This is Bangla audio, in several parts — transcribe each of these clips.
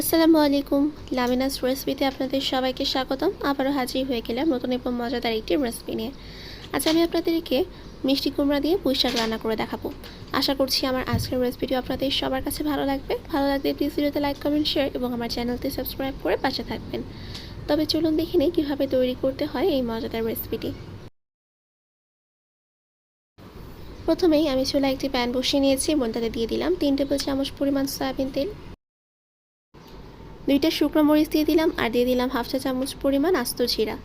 আসসালামু আলাইকুম। লামিনাস রেসিপিতে আপনাদের সবাইকে স্বাগতম। আবারও হাজির হয়ে গেলাম নতুন এবং মজাদার একটি রেসিপি নিয়ে। আজ আমি আপনাদেরকে মিষ্টি কুমড়া দিয়ে পুঁই শাক রান্না করে দেখাবো। আশা করছি আমার আজকের রেসিপিটি আপনাদের সবার কাছে ভালো লাগবে। ভালো লাগলে প্লিজ ভিডিওতে লাইক কমেন্ট শেয়ার এবং আমার চ্যানেলটি সাবস্ক্রাইব করে পাশে থাকবেন। তবে চলুন দেখে নিই কীভাবে তৈরি করতে হয় এই মজাদার রেসিপিটি। প্রথমেই আমি চুলা একটি প্যান বসিয়ে নিয়েছি। এবং তাতে দিয়ে দিলাম তিন টেবিল চামচ পরিমাণ সয়াবিন তেল। দুইটা শুকনো মরিচ দিয়ে দিলাম আর দিয়ে দিলাম হাফ চা চামচ পরিমাণ আস্ত জিরা।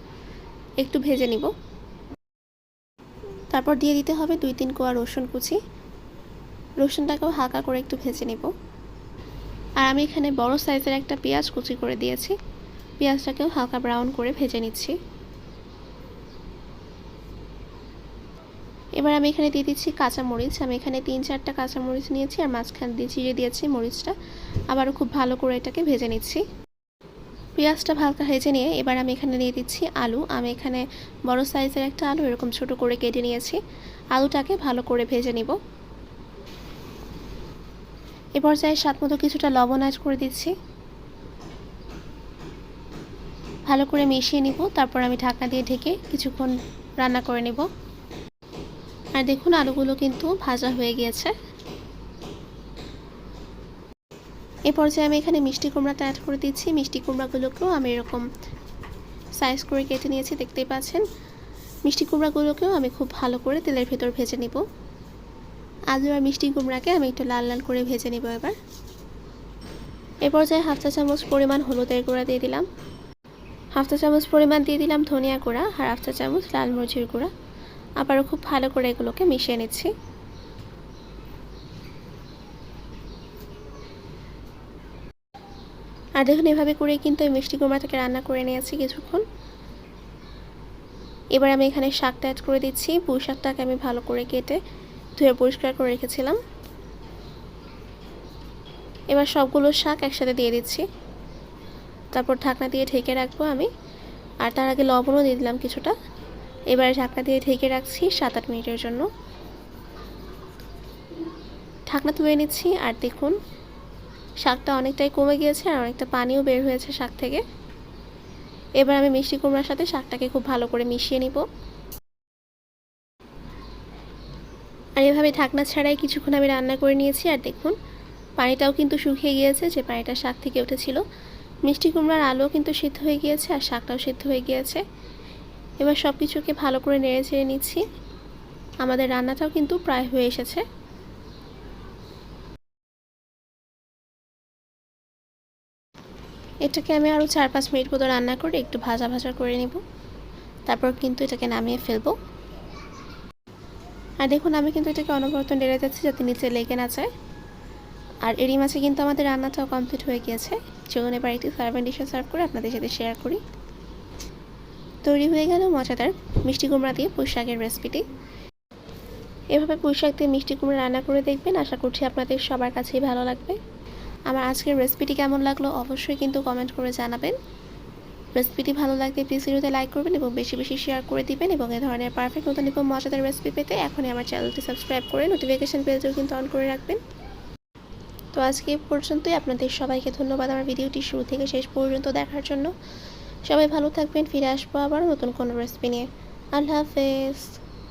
একটু ভেজে নিব। তারপর দিয়ে দিতে হবে দুই তিন কোয়া রসুন কুচি। রসুনটাকেও হালকা করে একটু ভেজে নিব। আর আমি এখানে বড় সাইজের একটা পেঁয়াজ কুচি করে দিয়েছি। পেঁয়াজটাকেও হালকা ব্রাউন করে ভেজে নিচ্ছি। এবার আমি এখানে দিয়ে দিচ্ছি কাঁচা মরিচ আমি এখানে তিন চারটা কাঁচামরিচ নিয়েছি আর মাঝখান দিয়ে চিড়ে দিয়েছি মরিচটা। আবারও খুব ভালো করে এটাকে ভেজে নিচ্ছি। পেঁয়াজটা হালকা ভেজে নিয়ে এবার আমি এখানে দিয়ে দিচ্ছি আলু। আমি এখানে বড় সাইজের একটা আলু, এরকম ছোট করে কেটে নিয়েছি। আলুটাকে ভালো করে ভেজে নিব। এ পর্যায়ে স্বাদ মতো কিছুটা লবণ অ্যাড করে দিচ্ছি। ভালো করে মিশিয়ে নিব। তারপর আমি ঢাকনা দিয়ে ঢেকে কিছুক্ষণ রান্না করে নেব। আর দেখুন আলুগুলো কিন্তু ভাজা হয়ে গিয়েছে। এ পর্যায়ে আমি এখানে মিষ্টি কুমড়াটা অ্যাড করে দিচ্ছি। মিষ্টি কুমড়াগুলোকেও আমি এরকম সাইজ করে কেটে নিয়েছি, দেখতেই পাচ্ছেন। মিষ্টি কুমড়াগুলোকেও আমি খুব ভালো করে তেলের ভেতর ভেজে নিব। আলু আর মিষ্টি কুমড়াকে আমি একটু লাল লাল করে ভেজে নিব এবার। এ পর্যায়ে হাফ চা চামচ পরিমাণ হলুদের গুঁড়া দিয়ে দিলাম। হাফ চা চামচ পরিমাণ দিয়ে দিলাম ধনিয়া গুঁড়া আর হাফ চা চামচ লাল মরিচের গুঁড়া। আবারও খুব ভালো করে এগুলোকে মিশিয়ে নিচ্ছি। আর দেখুন, এভাবে করে কিন্তু এই মিষ্টি কুমড়াটাকে রান্না করে নিয়েছি কিছুক্ষণ। এবার আমি এখানে শাকটা অ্যাড করে দিচ্ছি। পুঁই শাকটাকে আমি ভালো করে কেটে ধুয়ে পরিষ্কার করে রেখেছিলাম। এবার সবগুলো শাক একসাথে দিয়ে দিচ্ছি। তারপর ঢাকনা দিয়ে ঢেকে রাখব আমি। আর তার আগে লবণও দিয়ে দিলাম কিছুটা। এবারে ঢাকনা দিয়ে ঢেকে রাখছি সাত আট মিনিটের জন্য। ঢাকনা তুলে নিচ্ছি আর দেখুন, শাকটা অনেকটাই কমে গিয়েছে আর অনেকটা পানিও বের হয়েছে শাক থেকে। এবার আমি মিষ্টি কুমড়ার সাথে শাকটাকে খুব ভালো করে মিশিয়ে নিব। আর এভাবে ঢাকনা ছাড়াই কিছুক্ষণ আমি রান্না করে নিয়েছি আর দেখুন, পানিটাও কিন্তু শুকিয়ে গিয়েছে, যে পানিটা শাক থেকে উঠেছিল। মিষ্টি কুমড়ার আলুও কিন্তু সিদ্ধ হয়ে গিয়েছে আর শাকটাও সিদ্ধ হয়ে গিয়েছে। এবার সব কিছুকে ভালো করে নেড়ে চেড়ে নিচ্ছি। আমাদের রান্নাটাও কিন্তু প্রায় হয়ে এসেছে। এটাকে আমি আরও চার পাঁচ মিনিট মতো রান্না করে একটু ভাজা ভাজা করে নেব। তারপর কিন্তু এটাকে নামিয়ে ফেলব। আর দেখুন, আমি কিন্তু এটাকে অনবরত নেড়ে যাচ্ছি যাতে নিচে লেগে না যায়। আর এরই মাঝে কিন্তু আমাদের রান্নাটাও কমপ্লিট হয়ে গিয়েছে। চলুন এবার একটি সার্ভেন্ট ডিশে সার্ভ করে আপনাদের সাথে শেয়ার করি। তৈরি হয়ে গেল মজাদার মিষ্টি কুমড়া দিয়ে পুঁই শাকের রেসিপিটি এভাবে পুঁই শাক দিয়ে মিষ্টি কুমড়া রান্না করে দেখবেন। আশা করছি আপনাদের সবার কাছেই ভালো লাগবে। আমার আজকের রেসিপিটি কেমন লাগল অবশ্যই কিন্তু কমেন্ট করে জানাবেন। রেসিপিটি ভালো লাগলে প্লিজ ভিডিওতে লাইক করবেন এবং বেশি বেশি শেয়ার করে দিবেন এবং এ ধরনের পারফেক্ট নতুন এবং মজাদার রেসিপি পেতে এখনই আমার চ্যানেলটি সাবস্ক্রাইব করে নোটিফিকেশান পেজও কিন্তু অন করে রাখবেন। তো আজকে পর্যন্তই। আপনাদের সবাইকে ধন্যবাদ। আমার ভিডিওটি শুরু থেকে শেষ পর্যন্ত দেখার জন্য। সবাই ভালো থাকবেন ফিরে আসব আবার নতুন কোনো রেসিপি নিয়ে। আল্লাহ হাফেজ।